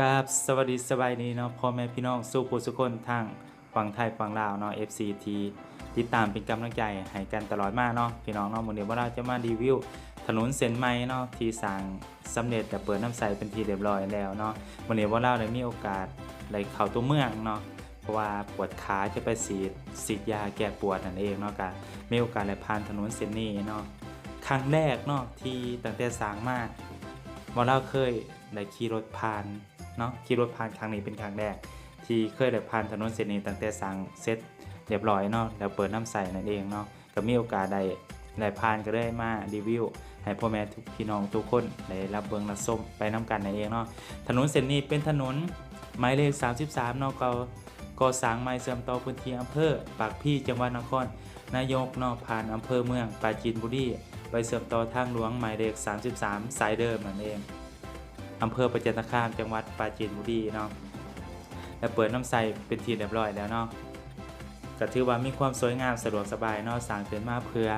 กับสวัสดีสบายดีเนาะพ่อแม่พี่น้องสู้ผู้สุกคนทางฝั่งไทยฝั่งลาวเนาะ FC ทีติดตามเป็นกำลังใจให้กันตลอดมากเนาะพี่น้องเนาะมื้อนี้ว่าเราจะมารีวิว ถนนเส้นใหม่เนาะที่สร้างสำเร็จแต่เปิดน้ำใสเป็นทีเรียบร้อยแล้วเนาะวันนี้ว่าเราได้มีโอกาสได้เข้าตัวเมืองเนาะเพราะว่าปวดขาจะไปฉีดฉีดยาแก้ปวดนั่นเองเนาะก็มีโอกาสได้ผ่านถนนเส้นนี้เนาะครั้งแรกเนาะที่ตั้งแต่สร้างมาว่าเราเคยได้ขี่รถผ่าน เนาะขี่รถผ่านครั้งนี้เป็นครั้งแรก ที่เคยได้ผ่านถนนเส้นนี้ตั้งแต่สั่งเสร็จเรียบร้อยเนาะแล้วเปิดน้ำใสนั่นเองเนาะก็มีโอกาสได้ได้ผ่านก็ได้มารีวิวให้พ่อแม่ทุกพี่น้องทุกคนได้รับเบิ่งรับส้มไปน้กันนั่นเองเนาะถนนเส้นนี้เป็นถนนหมายเลข 33เนาะก็ก่อสร้างใหม่เสริมต่อพื้นที่อำเภอปากพี่จังหวัดนครนายกเนาะผ่านอำเภอเมืองปราจีนบุรีไปเสริมต่อทางหลวงหมายเลข 33 สายเดิมนั่นเองอำเภอประจันตคามจังหวัดาจีนบุรีเนาะและเปิดน้ำใสเป็นทีเรียบร้อยแล้วเนาะก็ถือว่ามีความสวยงามสะดวกสบายเนาะสร้างขึ้นมาเพื่อ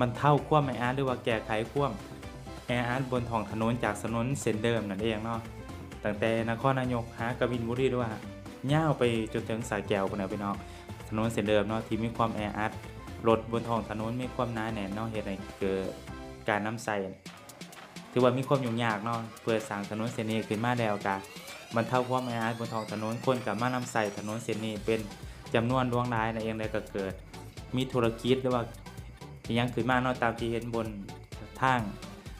มันเท่าความไม่อาร์หรือว่าแก้ไขความแออาร์บนท้องถนนจากถนนเส้นเดิมนั่นเองเนาะตั้งแต่นครนายกหากบินบุรีด้วยว่าย่าวไปจนถึงสายแก้วพุ่นน่ะพี่น้องถนนเส้นเดิมเนาะที่มีความแออัดรถบนท้องถนนมีความหนาแน่นเนาะเหตุให้เกิดการน้ำใส ถือว่ามีความยุ่งยากเนาะเพื่อสร้างถนนเส้นนี้ขึ้นมาแล้วกะบรรเทาความแออัดบนท้องถนนคนกับมาน้ำใส่ถนนเส้นนี้เป็นจำนวนดวงรายนั่นเองเลยก็เกิด มีธุรกิจหรือว่ายังขึ้นมาเนาะตามที่เห็นบนทาง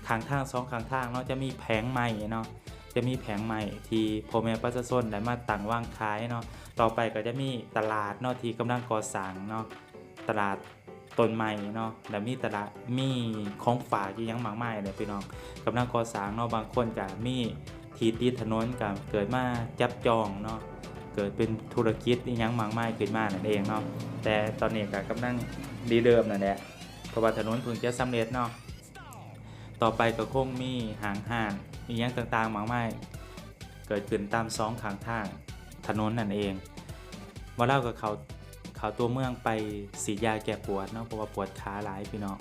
ขางทางสองขางทางเนาะจะมีแผงใหม่เนาะจะมีแผงใหม่ที่พ่อแม่ประชาชนได้มาตั้งวางขายเนาะต่อไปก็จะมีตลาดเนาะที่กำลังก่อสร้างเนาะตลาด ต้นไม้เนาะแล้วมีตลาดมีของฝากที่ยังมากมายเลยพี่น้องกำลังก่อสร้างเนาะบางคนก็มีที่ติดถนนก็เกิดมาจับจองเนาะเกิดเป็นธุรกิจที่ยังมากมายขึ้นมานั่นเองเนาะแต่ตอนนี้ก็กำลังดีเดิมนั่นแหละเพราะว่าถนนเพิ่งจะสำเร็จเนาะต่อไปก็คงมีหางห่านอีกอย่างต่างๆมากมายเกิดขึ้นตามสองข้างทางถนนนั่นเองว่าเล่ากับเขา เขาตัวเมืองไปสียาแก้ปวดเนาะเพราะว่าปวดขาหลายพี่น้อง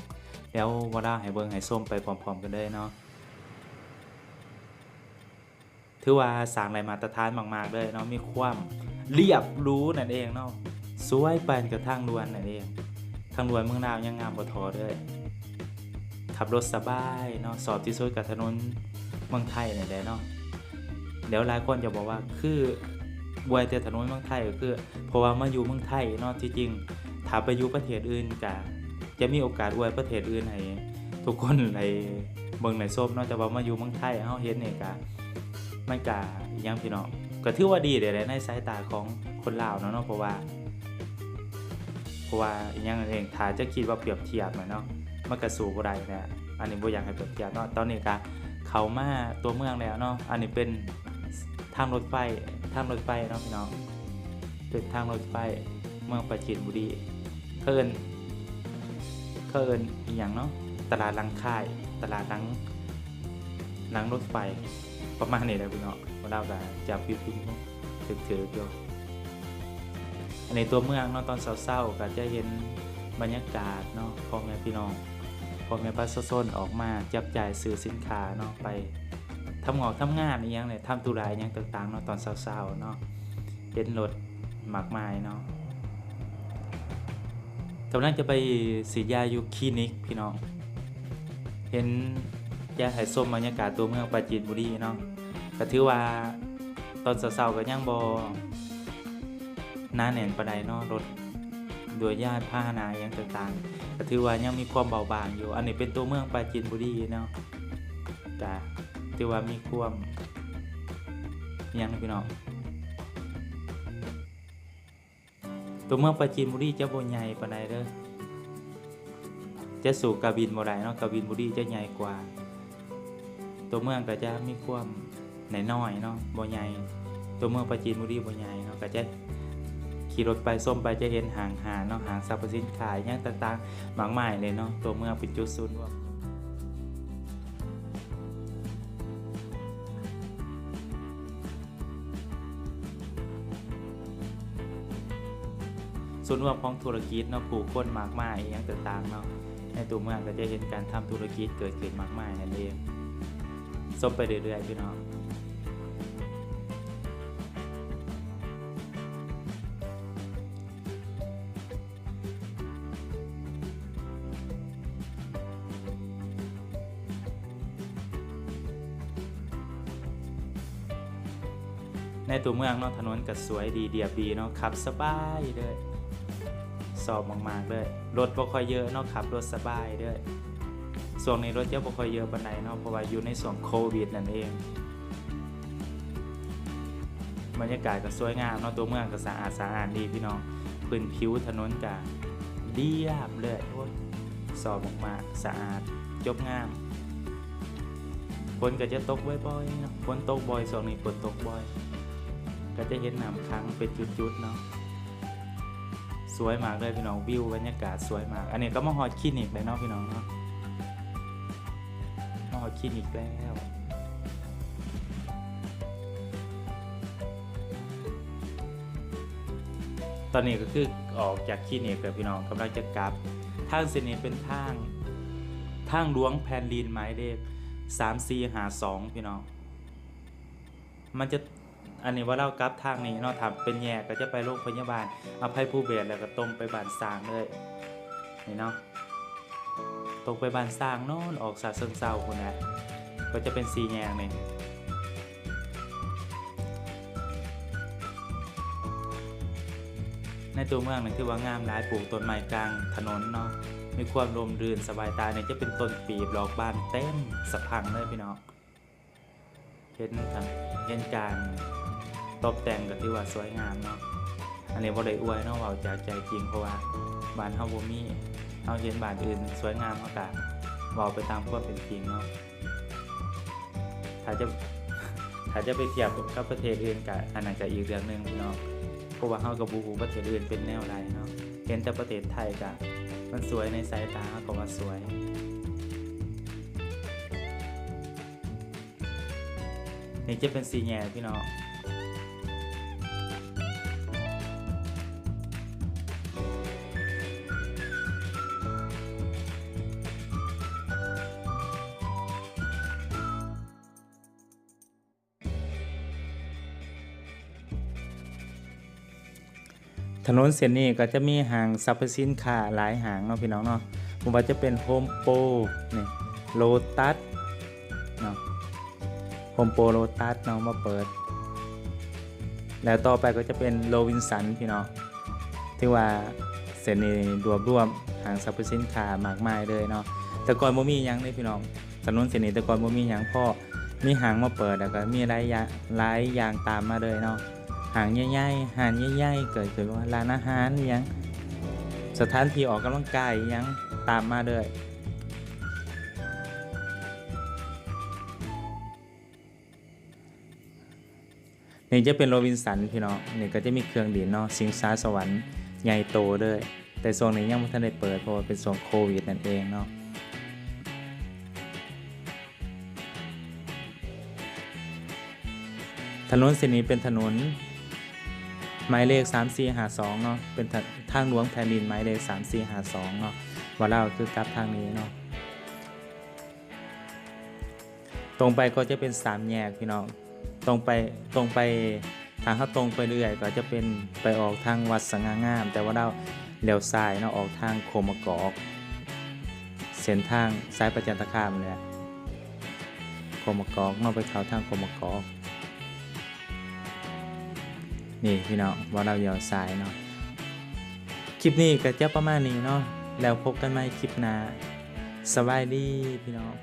แล้วว่าเล่าให้เบิงให้ส้มไปพร้อมๆกันเลยเนาะถือว่าสางอะไรมาตรฐานมากๆเลยเนาะมีความเรียบรู้นั่นเองเนาะสวยปานกับทางด่วนนั่นเองทางด่วนเมืองนาวยังงามบ่ทอเลยขับรถสบายเนาะสอบที่สุดกับถนนเมืองไทยนี่แหละเนาะเดี๋ยวหลายคนจะบอกว่าคือ บวยแต่ถนนเมืองไทยก็คือ เพราะว่ามาอยู่เมืองไทยเนาะที่จริงถ้าไปอยู่ประเทศอื่นก็จะมีโอกาสอวยประเทศอื่นให้ทุกคนในเมืองในซบเนาะแต่ว่ามาอยู่เมืองไทยเฮาเห็นนี่ยก็มันก็ยังพี่น้องก็ถือว่าดีเด้แหละในสายตาของคนลาวเนาะเนาะเพราะว่า เพราะว่าอย่างหนึ่งเองถ้าจะคิดว่าเปรียบเทียบเนาะมันก็สู่บ่ได้นะอันนี้บ่อยากให้เปรียบเทียบเนาะตอนนี้ก็เขามาตัวเมืองแล้วเนาะอันนี้เป็นทางรถไฟ ทางรถไฟเนาะพี่น้องเป็นทางรถไฟเมืองปราจีนบุรีเคินเคินอีหยังเนาะตลาดลังค่าย ตลาดลังลังรถไฟประมาณนี้แหละพี่น้องว่าเราก็จับพิพิมพ์ถือถืออยู่อันนี้ตัวเมืองเนาะตอนเศร้าๆก็จะเห็นบรรยากาศเนาะพ่อแม่พี่น้องพ่อแม่ประชาชนออกมาจับจ่ายซื้อสินค้าเนาะไป ทำงอกทำงานอีหยังเนี่ยทำตุลาอหยังต่างๆเนาะตอนเช้าๆเนาะเห็นรถมากมายเนาะกำลังจะไปสียาอยู่คลินิกพี่น้อง เห็นยาไห้ส้มบรรยากาศตัวเมืองปราจีนบุรีเนาะก็ถือว่าตอนเช้าๆก็ยังบ่หน้าแน่นปานใดเนาะรถโดยญาติพานะอหยังต่างๆก็ถือว่ายังมีความเบาบางอยู่ อันนี้เป็นตัวเมืองปราจีนบุรีเนาะแต่ ถือว่ามีความยังนะพี่น้องตัวเมืองปราจีนบุรีจะบใหญ่ปานใดเด้อจะสู่กาบินบ่ได้เนาะกาบินบุรีจะใหญ่กว่า ตัวเมืองก็จะมีความน้อยเนาะบ่ใหญ่ตัวเมืองปราจีนบุรีบ่ใหญ่เนาะก็จะขี่รถไปส้มไปจะเห็นห่างหาเนาะหางสรรพสินค้าอย่างต่างๆมากมายเลยเนาะตัวเมืองเป็นจุดศูนย์รวม ส่วนร่วมของธุรกิจเนาะผู้คนมากมายอหย่างต่างๆเนาะในตัวเมืองก็จะเห็นการทำธุรกิจเกิดขึ้นมากมายนั่นเองซบไปเรื่อยๆพี่น้องในตัวเมืองเนาะถนนก็สวยดีเดียบดีเนาะขับสบายเลย สอบมากๆเลยรถบ่ค่อยเยอะเนาะขับรถสบายเลยช่วนี้รถเยอะบ่ค่อยเยอะปานใดเนาะเพราะว่าอยู่ในช่วงโควิดนั่นเองบรรยากาศก็สวยงามเนาะตัวเมืองก็สะอาดสะอาดดีพี่น้องพื้นผิวถนนก็เรียบเลยโอ้ยสอบมากๆสะอาดจบงามฝนก็จะตกบ่อยๆเนาะฝนตกบ่อยช่วงนี้ฝนตกบ่อย ก็จะเห็นน้ำค้างเป็นจุดๆเนาะ วยมากเลยพี่น้องวิวบรรยากาศสวยมาก อันนี้ก็มาฮอดคลินิกเลยเนาะพี่น้องเนาะมาฮอดคลินิกแล้วตอนนี้ก็คือออกจากคลินิกแล้วพี่น้องกำลังจะกลับทางเสนนี้เป็นทางทางหลวงแผ่นดินหมายเลขสามสี่หาสองพี่น้อง มันจะ อันนี้ว่าเรากลับทางนี้เนาะทำเป็นแยกก็จะไปโรงพยาบาลเอภัยภูเบศรแล้วก็ตรงไปบ้านสร้างเลยนี่เนาะตรงไปบ้านสร้างโน่นออกสาเซิงเซาคุณนะก็จะเป็นสีแยกนี่ในตัวเมืองนี่ถือว่างามหลายปลูกต้นไม้กลางถนนเนาะมีความร่มรื่นสบายตาเนี่ยจะเป็นต้นปีบดอกบานเต็มสะพังเลยพี่น้องเห็นเห็นการ ตกแต่งก็ถือว่าสวยงามเนาะอันนี้บ่ได้อวยเนาะเว้าจากใจจริงเพราะว่าบ้านเฮาบ่มีเฮาเห็นบ้านอื่นสวยงามเฮาก็เว้าไปตามความเป็นจริงเนาะถ้าจะถ้าจะไปเทียบกับประเทศอื่นก็อันนั้นก็อีกเรื่องหนึงพี่น้องเพราะว่าเฮากับบูฮูประเทศอื่นเป็นแนวใดเนาะเห็นแต่ประเทศไทยกะมันสวยในสายตาเฮาก็ว่าสวยนี่จะเป็นสีแง่พี่น้อง ถนนเส้นนี้ก็จะมีห้างสรรพสินค้าหลายห้างเนาะพี่น้องเนาะผมว่าจะเป็นโฮมโปรนี่โลตัสเนาะโฮมโปรโลตัสเนาะมาเปิด แล้วต่อไปก็จะเป็นโลวินสันพี่น้องที่ว่าเส้นนี้รวบรวมห้างสรรพสินค้ามากมายเลยเนาะแต่ก่อนบ่มียังเลยพี่น้องถนนเส้นนี้แต่ก่อนบ่มียังพ่อมีห้างมาเปิดแล้วก็มีหลายอย่างหลายอย่างตามมาเลยเนาะ หางใหญ่ๆหานใหญ่ๆเกิดขึ้นว่าร้านอาหารยังสถานที่ออกกำลังกายยังตามมาเลยนี่จะเป็นโรบินสันพี่น้องนี่ก็จะมีเครื่องดื่มเนาะสิงสาสวรรค์ใหญ่โตเลยแต่โซนนี้ยังไม่ทันได้เปิดเพราะว่าเป็นโซนโควิดนั่นเองเนาะถนนเส้นนี้เป็นถนน หมายเลข 3452เนาะเป็นทางหลวงแผ่นดินหมายเลข 3452เนาะว่าเราคือกลับทางนี้เนาะตรงไปก็จะเป็น3แยกพี่น้องตรงไปตรงไปทางเข้าตรงไปเรื่อยก็จะเป็นไปออกทางวัดสง่างาม แต่ว่าเราเลี้ยวซ้ายเนาะออกทางโคมกอกเส้นทางซ้ายประจันตคามเลยโคมกอกเนาะไปเขาทางโคมกอก นี่พี่น้องว่าเราเยาวสายเนาะคลิปนี้ก็จะประมาณนี้เนาะแล้วพบกันใหม่คลิปหน้าสบายดีพี่น้อง